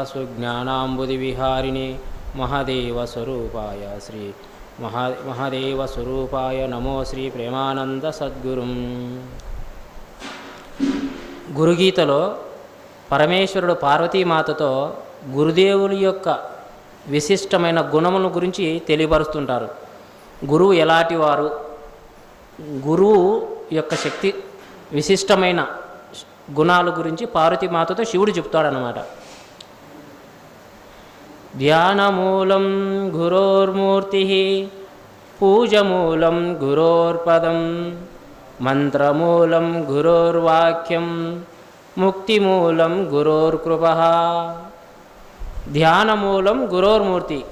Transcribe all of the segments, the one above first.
అఖండ బ్రహ్మచర్యాయ సుజ్ఞానాంబుది విహారిణి మహాదేవ స్వరూపాయ శ్రీ మహా మహాదేవ స్వరూపాయ నమో శ్రీ ప్రేమానంద సద్గురుం. గురుగీతలో పరమేశ్వరుడు పార్వతీమాతతో గురుదేవుని యొక్క విశిష్టమైన గుణముల గురించి తెలియపరుస్తుంటారు. గురువు ఎలాంటి వారు గురువు యొక్క శక్తి విశిష్టమైన గుణాల గురించి పార్వతీమాతతో శివుడు చెప్తాడనమాట ధ్యానమూలం గురోర్మూర్తి పూజమూలం గురోర్పదం మంత్రమూలం గురోర్వాక్యం ముక్తిమూలం గురోర్కృప. ధ్యానమూలం గురోర్మూర్తి.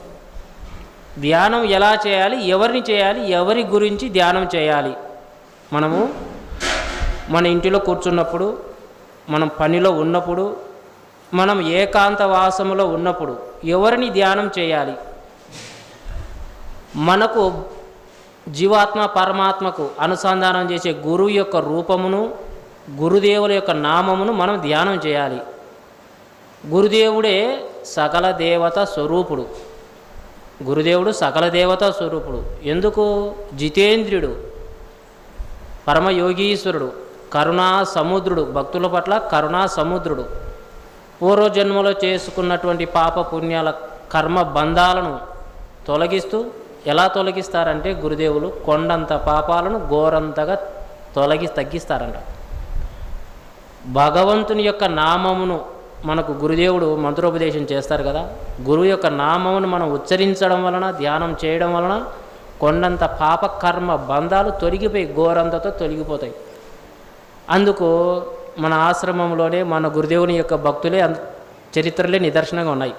ధ్యానం ఎలా చేయాలి? ఎవరిని చేయాలి? ఎవరి గురించి ధ్యానం చేయాలి? మనము మన ఇంటిలో కూర్చున్నప్పుడు మనం పనిలో ఉన్నప్పుడు మనం ఏకాంత వాసములో ఉన్నప్పుడు ఎవరిని ధ్యానం చేయాలి? మనకు జీవాత్మ పరమాత్మకు అనుసంధానం చేసే గురువు యొక్క రూపమును గురుదేవుల యొక్క నామమును మనం ధ్యానం చేయాలి. గురుదేవుడే సకల దేవత స్వరూపుడు. గురుదేవుడు సకల దేవత స్వరూపుడు. ఎందుకు? జితేంద్రుడు పరమయోగీశ్వరుడు కరుణా సముద్రుడు భక్తుల పట్ల కరుణా సముద్రుడు. పూర్వజన్మలో చేసుకున్నటువంటి పాప పుణ్యాల కర్మ బంధాలను తొలగిస్తూ ఎలా తొలగిస్తారంటే గురుదేవులు కొండంత పాపాలను ఘోరంతగా తొలగి తగ్గిస్తారంట. భగవంతుని యొక్క నామమును మనకు గురుదేవుడు మంత్రోపదేశం చేస్తారు కదా. గురువు యొక్క నామమును మనం ఉచ్చరించడం వలన ధ్యానం చేయడం వలన కొండంత పాప కర్మ బంధాలు తొలగిపోయి ఘోరంతతో తొలగిపోతాయి. అందుకు మన ఆశ్రమంలోనే మన గురుదేవుని యొక్క భక్తులే చరిత్రలే నిదర్శనంగా ఉన్నాయి.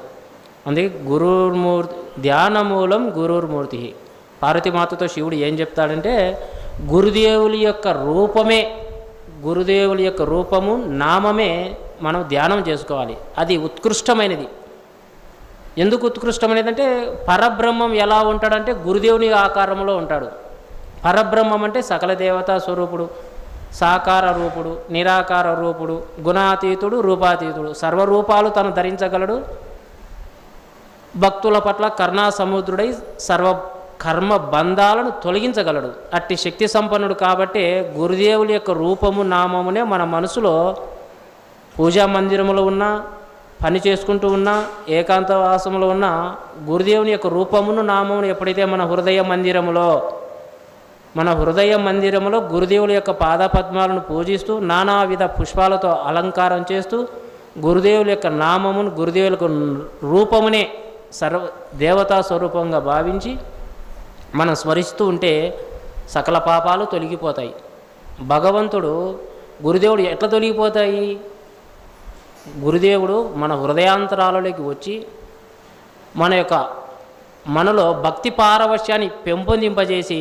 అందుకే గురుమూర్తి ధ్యానమూలం గురుర్మూర్తి. పార్వతీమాతతో శివుడు ఏం చెప్తాడంటే గురుదేవుని యొక్క రూపమే గురుదేవుని యొక్క రూపము నామమే మనం ధ్యానం చేసుకోవాలి. అది ఉత్కృష్టమైనది. ఎందుకు ఉత్కృష్టమైనది అంటే పరబ్రహ్మం ఎలా ఉంటాడంటే గురుదేవుని ఆకారంలో ఉంటాడు. పరబ్రహ్మం అంటే సకల దేవతా స్వరూపుడు. సాకార రూపుడు నిరాకార రూపుడు గుణాతీతుడు రూపాతీతుడు. సర్వరూపాలు తను ధరించగలడు. భక్తుల పట్ల కర్ణా సముద్రుడై సర్వ కర్మ బంధాలను తొలగించగలడు. అట్టి శక్తి సంపన్నుడు కాబట్టి గురుదేవుల యొక్క రూపము నామమునే మన మనసులో పూజా మందిరములో ఉన్నా పని చేసుకుంటూ ఉన్నా ఏకాంతవాసంలో ఉన్న గురుదేవుని యొక్క రూపమును నామమును ఎప్పుడైతే మన హృదయ మందిరములో మన హృదయ మందిరములో గురుదేవుల యొక్క పాదపద్మాలను పూజిస్తూ నానావిధ పుష్పాలతో అలంకారం చేస్తూ గురుదేవుల యొక్క నామమును గురుదేవుల రూపమునే సర్వ దేవతా స్వరూపంగా భావించి మనం స్మరిస్తూ ఉంటే సకల పాపాలు తొలగిపోతాయి. భగవంతుడు గురుదేవుడు ఎట్లా తొలగిపోతాయి? గురుదేవుడు మన హృదయాంతరాలలోకి వచ్చి మన యొక్క మనలో భక్తి పారవశ్యాన్ని పెంపొందింపజేసి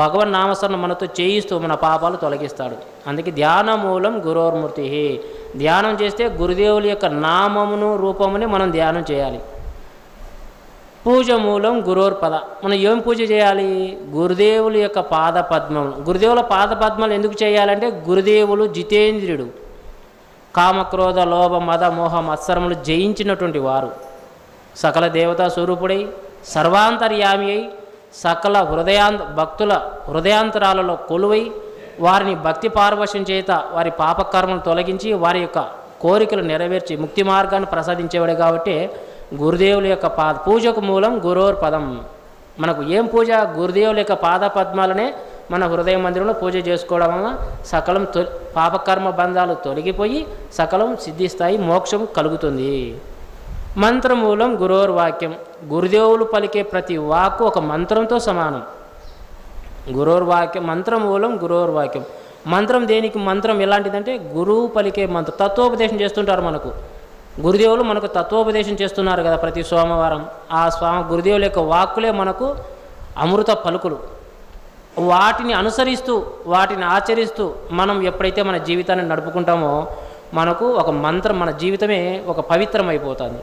భగవన్ నామస్మరణ మనతో చేయిస్తూ మన పాపాలు తొలగిస్తాడు. అందుకే ధ్యాన మూలం గురోర్మూర్తి ధ్యానం చేస్తే గురుదేవుల యొక్క నామమును రూపముని మనం ధ్యానం చేయాలి. పూజ మూలం గురోర్పద. మనం ఏం పూజ చేయాలి? గురుదేవుల యొక్క పాద పద్మములు గురుదేవుల పాద పద్మాలు ఎందుకు చేయాలంటే గురుదేవులు జితేంద్రుడు కామక్రోధ లోభ మద మోహ మత్సరములు జయించినటువంటి వారు. సకల దేవతా స్వరూపుడై సర్వాంతర్యామి అయి సకల హృదయాంత భక్తుల హృదయాంతరాలలో కొలువై వారిని భక్తి పారవశం చేత వారి పాపకర్మను తొలగించి వారి యొక్క కోరికలు నెరవేర్చి ముక్తి మార్గాన్ని ప్రసాదించేవాడు కాబట్టి గురుదేవుల యొక్క పాద పూజకు మూలం గురోర్ పదం మనకు ఏం పూజ? గురుదేవుల యొక్క పాద పద్మాలనే మన హృదయ మందిరంలో పూజ చేసుకోవడం వలన సకలం తొ పాపకర్మ బంధాలు తొలగిపోయి సకలం సిద్ధిస్తాయి మోక్షం కలుగుతుంది. మంత్రమూలం గురోర్వాక్యం. గురుదేవులు పలికే ప్రతి వాక్కు ఒక మంత్రంతో సమానం. గురోర్వాక్యం మంత్రమూలం గురోర్వాక్యం. మంత్రం దేనికి? మంత్రం ఎలాంటిదంటే గురువు పలికే మంత్రం తత్వోపదేశం చేస్తుంటారు మనకు. గురుదేవులు మనకు తత్వోపదేశం చేస్తున్నారు కదా ప్రతి సోమవారం. ఆ స్వామి గురుదేవుల యొక్క వాక్కులే మనకు అమృత పలుకులు. వాటిని అనుసరిస్తూ వాటిని ఆచరిస్తూ మనం ఎప్పుడైతే మన జీవితాన్ని నడుపుకుంటామో మనకు ఒక మంత్రం మన జీవితమే ఒక పవిత్రమైపోతుంది.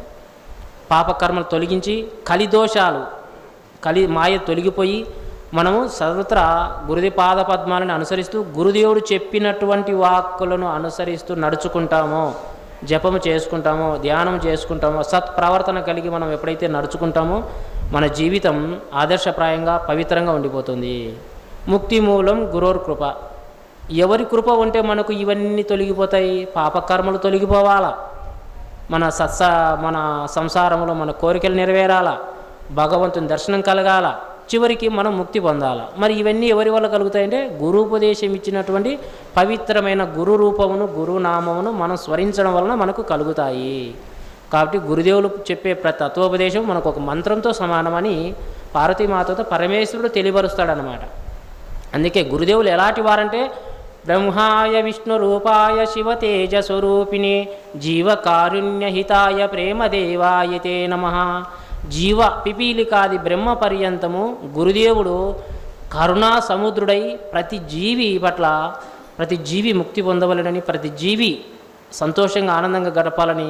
పాపకర్మలు తొలగించి కలిదోషాలు కలి మాయ తొలగిపోయి మనము సర్వత్రా గురుది పాద పద్మాలను అనుసరిస్తూ గురుదేవుడు చెప్పినటువంటి వాక్కులను అనుసరిస్తూ నడుచుకుంటామో జపము చేసుకుంటామో ధ్యానం చేసుకుంటామో సత్ప్రవర్తన కలిగి మనం ఎప్పుడైతే నడుచుకుంటామో మన జీవితం ఆదర్శప్రాయంగా పవిత్రంగా ఉండిపోతుంది. ముక్తి మూలం గురోర్ కృప. ఎవరి కృప ఉంటే మనకు ఇవన్నీ తొలగిపోతాయి పాపకర్మలు తొలగిపోవాలా? మన సత్స మన సంసారంలో మన కోరికలు నెరవేరాలా? భగవంతుని దర్శనం కలగాల? చివరికి మనం ముక్తి పొందాల? మరి ఇవన్నీ ఎవరి వల్ల కలుగుతాయంటే గురుపదేశం ఇచ్చినటువంటి పవిత్రమైన గురు రూపమును గురునామమును మనం స్మరించడం వలన మనకు కలుగుతాయి. కాబట్టి గురుదేవులు చెప్పే ప్రతి తత్వోపదేశం మనకు ఒక మంత్రంతో సమానమని పార్వతీమాతతో పరమేశ్వరుడు తెలియపరుస్తాడనమాట అందుకే గురుదేవులు ఎలాంటి వారంటే బ్రహ్మాయ విష్ణు రూపాయ శివ తేజ స్వరూపిణి జీవకారుణ్యహితాయ ప్రేమదేవాయ తే నమ. జీవ పిపీలికాది బ్రహ్మ పర్యంతము గురుదేవుడు కరుణా సముద్రుడై ప్రతి జీవి పట్ల ప్రతి జీవి ముక్తి పొందవలనని ప్రతి జీవి సంతోషంగా ఆనందంగా గడపాలని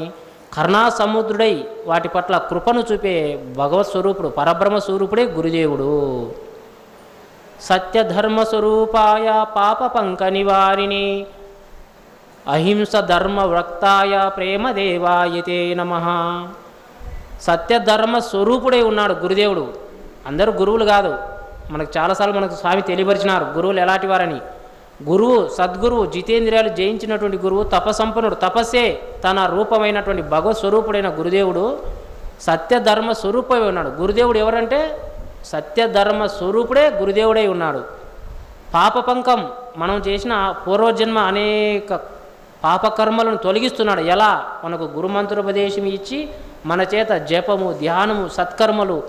కరుణా సముద్రుడై వాటి పట్ల కృపను చూపే భగవత్ స్వరూపుడు పరబ్రహ్మ స్వరూపుడే గురుదేవుడు. సత్యధర్మస్వరూపాయ పాప పంక నివారిణి అహింస ధర్మ వ్రక్తాయ ప్రేమదేవాయతే నమ. సత్యధర్మ స్వరూపుడై ఉన్నాడు గురుదేవుడు. అందరూ గురువులు కాదు. మనకు చాలాసార్లు మనకు స్వామి తెలియపరిచినారు. గురువులు ఎలాంటి వారని. గురువు సద్గురువు జితేంద్రియాలు జయించినటువంటి గురువు తపసంపన్నుడు తపస్సే తన రూపమైనటువంటి భగవత్ స్వరూపుడైన గురుదేవుడు సత్యధర్మ స్వరూపమై ఉన్నాడు. గురుదేవుడు ఎవరంటే సత్యధర్మ స్వరూపుడే గురుదేవుడై ఉన్నాడు. పాపపంకం మనం చేసిన పూర్వజన్మ అనేక పాపకర్మలను తొలగిస్తున్నాడు. ఎలా? మనకు గురుమంత్రోపదేశం ఇచ్చి మన చేత జపము ధ్యానము సత్కర్మలు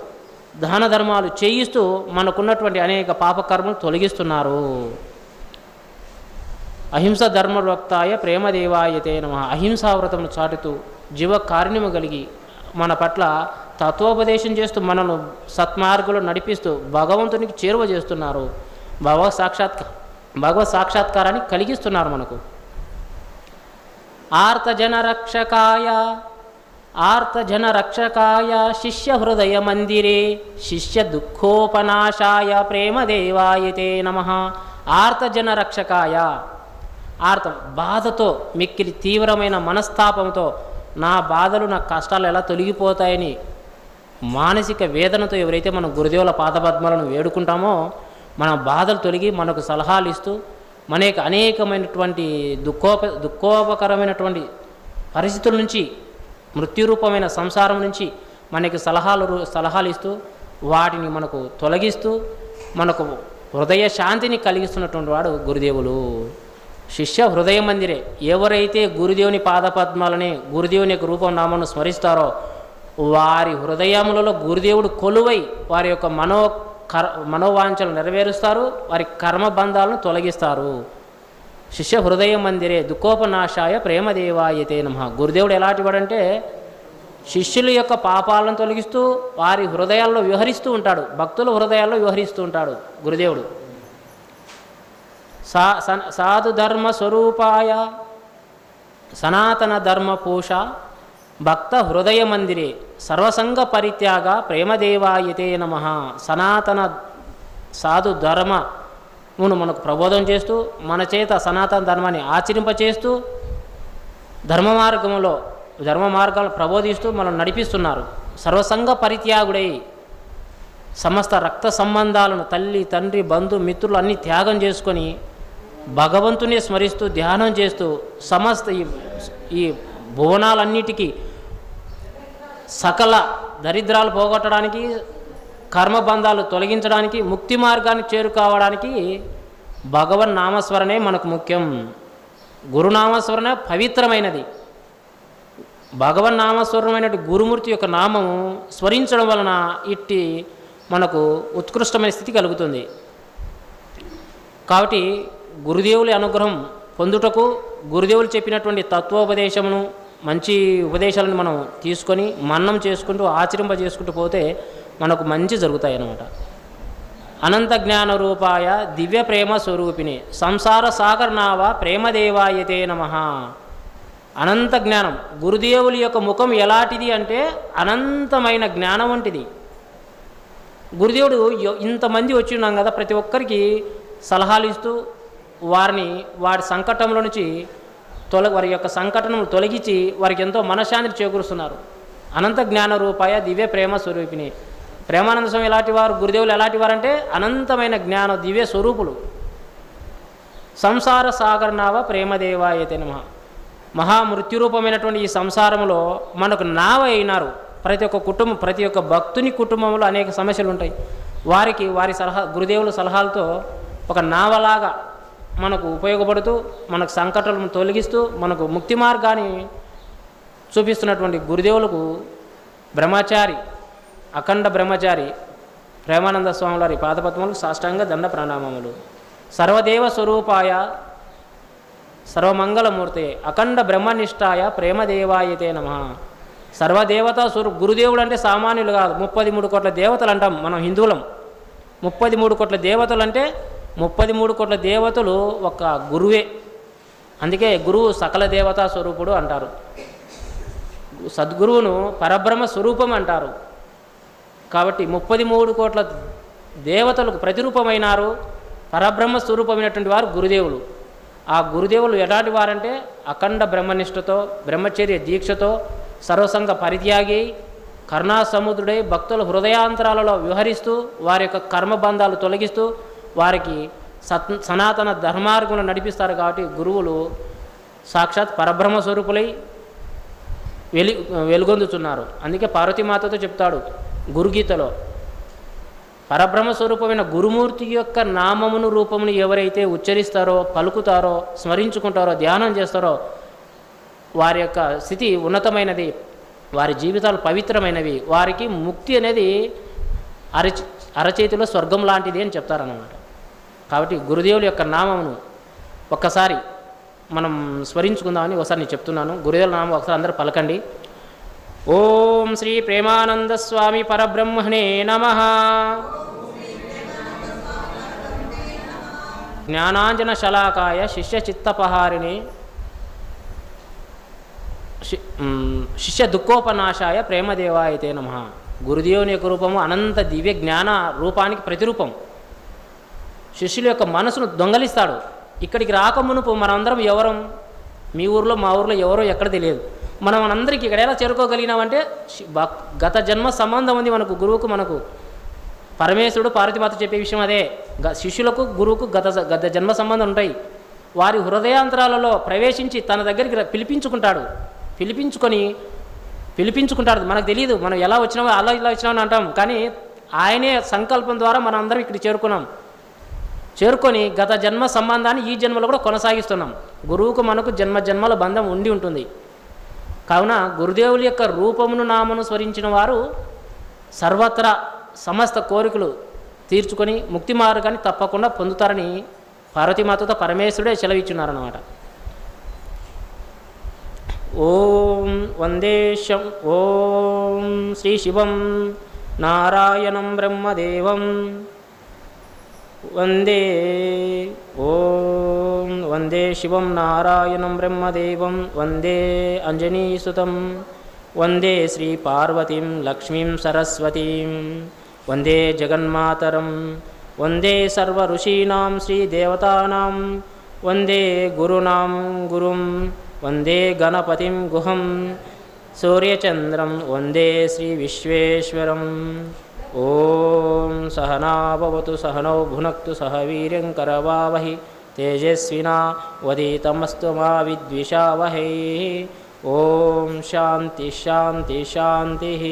దాన ధర్మాలు చేయిస్తూ మనకున్నటువంటి అనేక పాపకర్మలు తొలగిస్తున్నారు. అహింస ధర్మవక్తాయ ప్రేమదేవాయతే నమ. అహింసావ్రతమును చాటుతూ జీవ కారుణ్యము కలిగి మన పట్ల తత్వోపదేశం చేస్తూ మనను సత్మార్గులు నడిపిస్తూ భగవంతునికి చేరువ చేస్తున్నారు. భగవత్ సాక్షాత్క భగవత్ సాక్షాత్కారాన్ని కలిగిస్తున్నారు మనకు. ఆర్తజన రక్షకాయ ఆర్తజన రక్షకాయ శిష్య హృదయ మందిరే శిష్య దుఃఖోపనాశాయ ప్రేమదేవాయతే నమ. ఆర్తజన రక్షకాయ ఆర్తం బాధతో మిక్కిలి తీవ్రమైన మనస్తాపంతో నా బాధలు నా కష్టాలు ఎలా తొలగిపోతాయని మానసిక వేదనతో ఎవరైతే మన గురుదేవుల పాదపద్మాలను వేడుకుంటామో మన బాధలు తొలగి మనకు సలహాలు ఇస్తూ మనకి అనేకమైనటువంటి దుఃఖోప దుఃఖోపకరమైనటువంటి పరిస్థితుల నుంచి మృత్యురూపమైన సంసారం నుంచి మనకి సలహాలు సలహాలు ఇస్తూ వాటిని మనకు తొలగిస్తూ మనకు హృదయ శాంతిని కలిగిస్తున్నటువంటి వాడు గురుదేవులు. శిష్య హృదయ మందిరే ఎవరైతే గురుదేవుని పాదపద్మాలని గురుదేవుని యొక్క రూపం నామను స్మరిస్తారో వారి హృదయములలో గురుదేవుడు కొలువై వారి యొక్క మనో కర్ మనోవాంఛలు నెరవేరుస్తారు వారి కర్మబంధాలను తొలగిస్తారు. శిష్య హృదయ మందిరే దుఃఖోపనాశాయ ప్రేమదేవాయతే నమ. గురుదేవుడు ఎలాంటి వాడంటే శిష్యుల యొక్క పాపాలను తొలగిస్తూ వారి హృదయాల్లో వ్యవహరిస్తూ ఉంటాడు. భక్తుల హృదయాల్లో వ్యవహరిస్తూ ఉంటాడు గురుదేవుడు. సా సన్- సాధు ధర్మ స్వరూపాయ సనాతన ధర్మ పూష భక్త హృదయ మందిరే సర్వసంగ పరిత్యాగ ప్రేమదేవాయతే నమ. సనాతన సాధు ధర్మమును మనకు ప్రబోధం చేస్తూ మన చేత సనాతన ధర్మాన్ని ఆచరింపచేస్తూ ధర్మ మార్గంలో ధర్మ మార్గాలను ప్రబోధిస్తూ మనం నడిపిస్తున్నారు. సర్వసంగ పరిత్యాగుడై సమస్త రక్త సంబంధాలను తల్లి తండ్రి బంధు మిత్రులు అన్నీ త్యాగం చేసుకొని భగవంతుని స్మరిస్తూ ధ్యానం చేస్తూ సమస్త ఈ ఈ భువనాలన్నిటికీ సకల దరిద్రాలు పోగొట్టడానికి కర్మబంధాలు తొలగించడానికి ముక్తి మార్గాన్ని చేరుకోవడానికి భగవన్ నామస్మరణే మనకు ముఖ్యం. గురునామస్మరణ పవిత్రమైనది. భగవన్ నామస్వరమైనటువంటి గురుమూర్తి యొక్క నామము స్మరించడం వలన ఇట్టి మనకు ఉత్కృష్టమైన స్థితి కలుగుతుంది. కాబట్టి గురుదేవుల అనుగ్రహం పొందుటకు గురుదేవులు చెప్పినటువంటి తత్వోపదేశమును మంచి ఉపదేశాలను మనం తీసుకొని మన్నం చేసుకుంటూ ఆచరింప చేసుకుంటూ పోతే మనకు మంచి జరుగుతాయి అన్నమాట అనంత జ్ఞాన రూపాయ దివ్య ప్రేమ స్వరూపిణి సంసార సాగర్ నావ ప్రేమదేవాయతే నమ. అనంత జ్ఞానం. గురుదేవుల యొక్క ముఖం ఎలాంటిది అంటే అనంతమైన జ్ఞానం వంటిది. గురుదేవుడు ఇంతమంది వచ్చి ఉన్నాం కదా ప్రతి ఒక్కరికి సలహాలు ఇస్తూ వారిని వారి సంకటంలో నుంచి తొల వారి యొక్క సంకటనలు తొలగించి వారికి ఎంతో మనశ్శాంతిని చేకూరుస్తున్నారు. అనంత జ్ఞాన రూపాయ దివ్య ప్రేమ స్వరూపిణి. ప్రేమానంద స్వామి ఎలాంటి వారు? గురుదేవులు ఎలాంటి వారంటే అనంతమైన జ్ఞాన దివ్య స్వరూపులు. సంసార సాగర నావ ప్రేమదేవాయతే నమ. మహామృత్యురూపమైనటువంటి ఈ సంసారంలో మనకు నావ అయినారు. ప్రతి ఒక్క కుటుంబం ప్రతి ఒక్క భక్తుని కుటుంబంలో అనేక సమస్యలు ఉంటాయి వారికి వారి సలహా గురుదేవుల సలహాలతో ఒక నావలాగా మనకు ఉపయోగపడుతూ మనకు సంకటాలను తొలగిస్తూ మనకు ముక్తి మార్గాన్ని చూపిస్తున్నటువంటి గురుదేవులకు బ్రహ్మచారి అఖండ బ్రహ్మచారి ప్రేమానంద స్వామి వారి పాదపద్మములు సాష్టాంగ దండ ప్రణామములు. సర్వదేవ స్వరూపాయ సర్వమంగళమూర్తే అఖండ బ్రహ్మనిష్టాయ ప్రేమదేవాయతే నమ. సర్వదేవతా స్వరూ గురుదేవుడు అంటే సామాన్యులు కాదు. ముప్పది మూడు కోట్ల దేవతలు అంటాం మనం హిందువులం. ముప్పది మూడు కోట్ల దేవతలు అంటే ముప్పది మూడు కోట్ల దేవతలు ఒక గురువే. అందుకే గురువు సకల దేవతా స్వరూపుడు అంటారు. సద్గురువును పరబ్రహ్మ స్వరూపం అంటారు. కాబట్టి ముప్పది మూడు కోట్ల దేవతలకు ప్రతిరూపమైనారు పరబ్రహ్మ స్వరూపమైనటువంటి వారు గురుదేవులు. ఆ గురుదేవులు ఎలాంటి వారంటే అఖండ బ్రహ్మనిష్టతో బ్రహ్మచర్య దీక్షతో సర్వసంగ పరిత్యాగి కరుణాసముద్రుడై భక్తుల హృదయాంతరాలలో వ్యవహరిస్తూ వారి యొక్క కర్మబంధాలు తొలగిస్తూ వారికి సత్ సనాతన ధర్మార్గంలో నడిపిస్తారు కాబట్టి గురువులు సాక్షాత్ పరబ్రహ్మ స్వరూపులై వెలి వెలుగొందుతున్నారు. అందుకే పార్వతీమాతతో చెప్తాడు గురుగీతలో పరబ్రహ్మ స్వరూపమైన గురుమూర్తి యొక్క నామమును రూపమును ఎవరైతే ఉచ్చరిస్తారో పలుకుతారో స్మరించుకుంటారో ధ్యానం చేస్తారో వారి యొక్క స్థితి ఉన్నతమైనది వారి జీవితాలు పవిత్రమైనవి వారికి ముక్తి అనేది అరచి అరచేతిలో స్వర్గం లాంటిది అని చెప్తారన్నమాట. కాబట్టి గురుదేవుల యొక్క నామమును ఒక్కసారి మనం స్మరించుకుందామని ఒకసారి నేను చెప్తున్నాను. గురుదేవుల నామం ఒకసారి అందరూ పలకండి. ఓం శ్రీ ప్రేమానంద స్వామి పరబ్రహ్మణే నమ. జ్ఞానాంజన శలాకాయ శిష్య చిత్తపహారిణి శి- శిష్య దుఃఖోపనాశాయ ప్రేమదేవాయతే నమ. గురుదేవుని యొక్క రూపము అనంత దివ్య జ్ఞాన రూపానికి ప్రతిరూపం. శిష్యుల యొక్క మనసును దొంగలిస్తాడు. ఇక్కడికి రాకమునుపు మనందరం ఎవరం? మీ ఊర్లో మా ఊర్లో ఎవరో ఎక్కడ తెలియదు. మనం మనందరికీ ఇక్కడ ఎలా చేరుకోగలిగినామంటే గత జన్మ సంబంధం ఉంది మనకు గురువుకు మనకు. పరమేశ్వరుడు పార్వతిమాత చెప్పే విషయం అదే. గ శిష్యులకు గురువుకు గత గత జన్మ సంబంధం ఉంటాయి. వారి హృదయాంతరాలలో ప్రవేశించి తన దగ్గరికి పిలిపించుకుంటాడు. పిలిపించుకొని పిలిపించుకుంటాడు. మనకు తెలియదు మనం ఎలా వచ్చినామో అలా ఇలా వచ్చినామని అంటాం. కానీ ఆయనే సంకల్పం ద్వారా మనం అందరం ఇక్కడ చేరుకున్నాం. చేరుకొని గత జన్మ సంబంధాన్ని ఈ జన్మలో కూడా కొనసాగిస్తున్నాం. గురువుకు మనకు జన్మ జన్మల బంధం ఉండి ఉంటుంది. కావున గురుదేవుల యొక్క రూపమును నామను స్మరించిన వారు సర్వత్రా సమస్త కోరికలు తీర్చుకొని ముక్తి మార్గాన్ని తప్పకుండా పొందుతారని పార్వతీమాతతో పరమేశ్వరుడే సెలవిచ్చున్నారన్నమాట. ఓం వందేశం ఓం శ్రీ శివం నారాయణం బ్రహ్మదేవం. वन्दे ॐ वन्दे शिवं नारायणं ब्रह्मदेवं वन्दे अञ्जनीसुतं वन्दे श्रीपार्वतीं लक्ष्मीं सरस्वतीं वन्दे जगन्मातरं वन्दे सर्वऋषीणां श्रीदेवतानां वन्दे गुरूनां गुरुं वन्दे गणपतिं गुहं सूर्यचन्द्रं वन्दे श्रीविश्वेश्वरं ॐ सहना भवतु सहनौ भुनक्तु सह सहवीर्यङ्करवावहि तेजस्विना वदितमस्तु मा विद्विषावहै। ॐ शान्तिः शान्ति शान्तिः।